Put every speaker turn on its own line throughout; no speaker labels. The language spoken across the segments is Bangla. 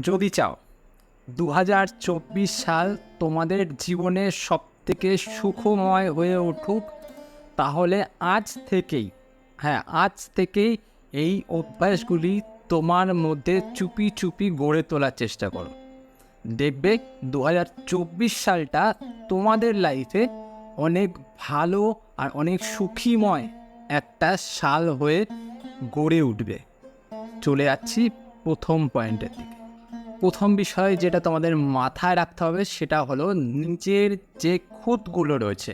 যদি চাও দু হাজার চব্বিশ সাল তোমাদের জীবনের সব থেকে সুখময় হয়ে উঠুক, তাহলে আজ থেকেই হ্যাঁ আজ থেকেই এই অভ্যাসগুলি তোমার মধ্যে চুপি চুপি গড়ে তোলার চেষ্টা করো। দেখবে দু হাজার চব্বিশ সালটা তোমাদের লাইফে অনেক ভালো আর অনেক সুখীময় একটা সাল হয়ে গড়ে উঠবে। চলে যাচ্ছি প্রথম পয়েন্টের দিকে। প্রথম বিষয় যেটা তোমাদের মাথায় রাখতে হবে সেটা হলো নিজের যে খুঁতগুলো রয়েছে,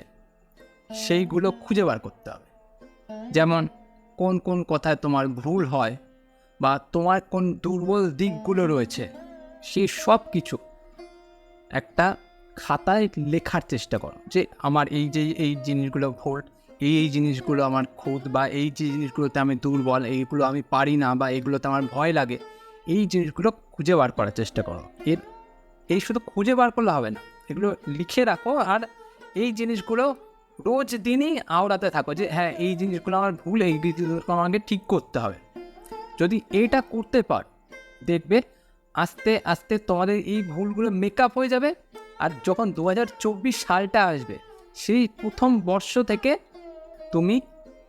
সেইগুলো খুঁজে বার করতে হবে। যেমন কোন কোন কথায় তোমার ভুল হয় বা তোমার কোন দুর্বল দিকগুলো রয়েছে সেই সব কিছু একটা খাতায় লেখার চেষ্টা করো যে আমার এই যে এই জিনিসগুলো ভুল, এই এই জিনিসগুলো আমার খুঁত বা এই যে জিনিসগুলোতে আমি দুর্বল, এইগুলো আমি পারি না বা এগুলোতে আমার ভয় লাগে এই জিনিসগুলো খুঁজে বার করার চেষ্টা করো। এর, এই শুধু খুঁজে বার করলে হবে না। এগুলো লিখে রাখো আর এই জিনিসগুলো রোজ দিনই আওড়াতে থাকো যে হ্যাঁ এই জিনিসগুলো আমার ভুল, এই জিনিসগুলো আমাকে ঠিক করতে হবে। যদি এটা করতে পার, দেখবে আস্তে আস্তে তোমাদের এই ভুলগুলো মেকআপ হয়ে যাবে। আর যখন দু হাজার চব্বিশ সালটা আসবে, সেই প্রথম বর্ষ থেকে তুমি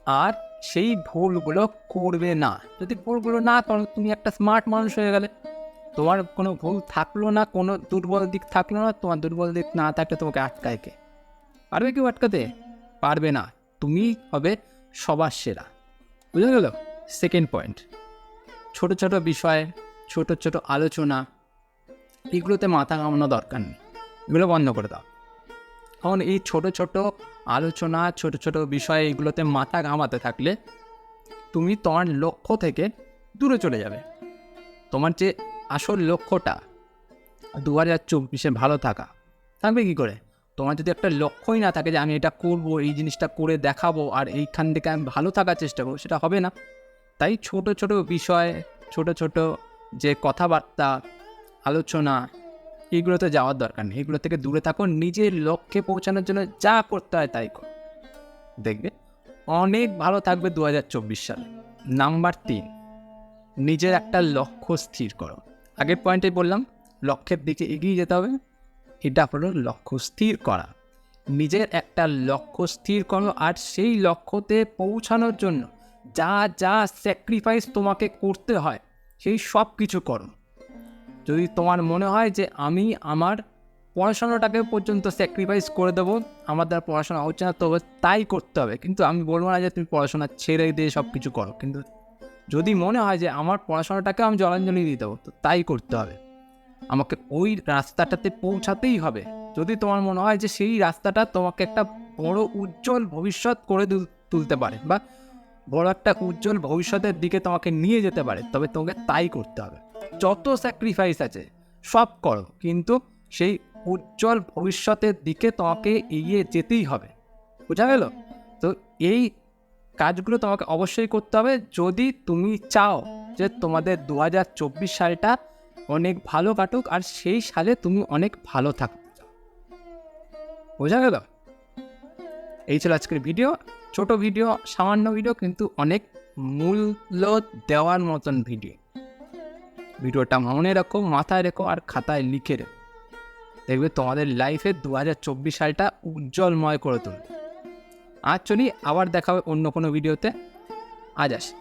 আর সেই ভুলগুলো করবে না। যদি ভুলগুলো না করো, তুমি একটা স্মার্ট মানুষ হয়ে গেলে। তোমার কোনো ভুল থাকল না, কোনো দুর্বল দিক থাকল না, তোমার দুর্বল দিক না থাকলে তোমাকে আটকায় কে? পারবে কেউ আটকাতে? পারবে না। তুমি হবে সবার সেরা। বুঝে গেল? সেকেন্ড পয়েন্ট ছোট ছোট বিষয়ে, ছোট ছোট আলোচনা, এগুলোতে মাথা ঘামানো দরকার নেই। এগুলো বন্ধ করে দাও। কারণ এই ছোট ছোট আলোচনা, ছোট ছোট বিষয় এগুলোতে মাথা ঘামাতে থাকলে তুমি তোমার লক্ষ্য থেকে দূরে চলে যাবে। তোমার যে আসল লক্ষ্যটা দু হাজার চব্বিশে ভালো থাকা, থাকবে কী করে? তোমার যদি একটা লক্ষ্যই না থাকে যে আমি এটা করব, এই জিনিসটা করে দেখাবো আর এইখান থেকে আমি ভালো থাকার চেষ্টা করব, সেটা হবে না। তাই ছোট ছোট বিষয়, ছোট ছোট যে কথাবার্তা, আলোচনা এগুলোতে যাওয়ার দরকার নেই। এগুলো থেকে দূরে থাকো নিজের লক্ষ্যে পৌঁছানোর জন্য যা করতে হয় তাই করো দেখবে? অনেক ভালো থাকবে দু হাজার চব্বিশ সালে। নাম্বার তিন, নিজের একটা লক্ষ্য স্থির করো। আগের পয়েন্টে বললাম, লক্ষ্যের দিকে এগিয়ে যেতে হবে। এটা হলো লক্ষ্য স্থির করা। নিজের একটা লক্ষ্য স্থির করো আর সেই লক্ষ্যতে পৌঁছানোর জন্য যা যা স্যাক্রিফাইস তোমাকে করতে হয়, সেই সব কিছু করো। যদি তোমার মনে হয় যে আমি আমার পড়াশোনাটাকে পর্যন্ত স্যাক্রিফাইস করে দেবো, আমার দ্বারা পড়াশোনা হচ্ছে না, তবে তাই করতে হবে। কিন্তু আমি বলব না যে তুমি পড়াশোনা ছেড়ে দিয়ে সব কিছু করো। কিন্তু যদি মনে হয় যে আমার পড়াশোনাটাকে আমি জলাঞ্জলি দিয়ে দেবো, তো তাই করতে হবে। আমাকে ওই রাস্তাটাতে পৌঁছাতেই হবে। যদি তোমার মনে হয় যে সেই রাস্তাটা তোমাকে একটা বড় উজ্জ্বল ভবিষ্যৎ করে তুলতে পারে বা বড় একটা উজ্জ্বল ভবিষ্যতের দিকে তোমাকে নিয়ে যেতে পারে, তবে তোমাকে তাই করতে হবে। যত স্যাক্রিফাইস আছে, সব করো। কিন্তু সেই উজ্জ্বল ভবিষ্যতের দিকে তোমাকে এগিয়ে যেতেই হবে। বোঝা গেল? তো এই কাজগুলো তোমাকে অবশ্যই করতে হবে। যদি তুমি চাও যে তোমাদের দু হাজার চব্বিশ সালটা অনেক ভালো কাটুক, আর সেই সালে তুমি অনেক ভালো চাও বোঝা গেল? এই ছিল আজকের ভিডিও ছোট ভিডিও সামান্য ভিডিও কিন্তু অনেক মূল্য দেওয়ার মতন ভিডিও ভিডিওটা মনে রাখো, মাথায় রেখো আর খাতায় লিখে রেখো। দেখবে তোমাদের লাইফে দু হাজার চব্বিশ সালটা উজ্জ্বলময় করে তুলবে। আর চলি, আবার দেখা হবে অন্য কোনো ভিডিওতে আজ আসি।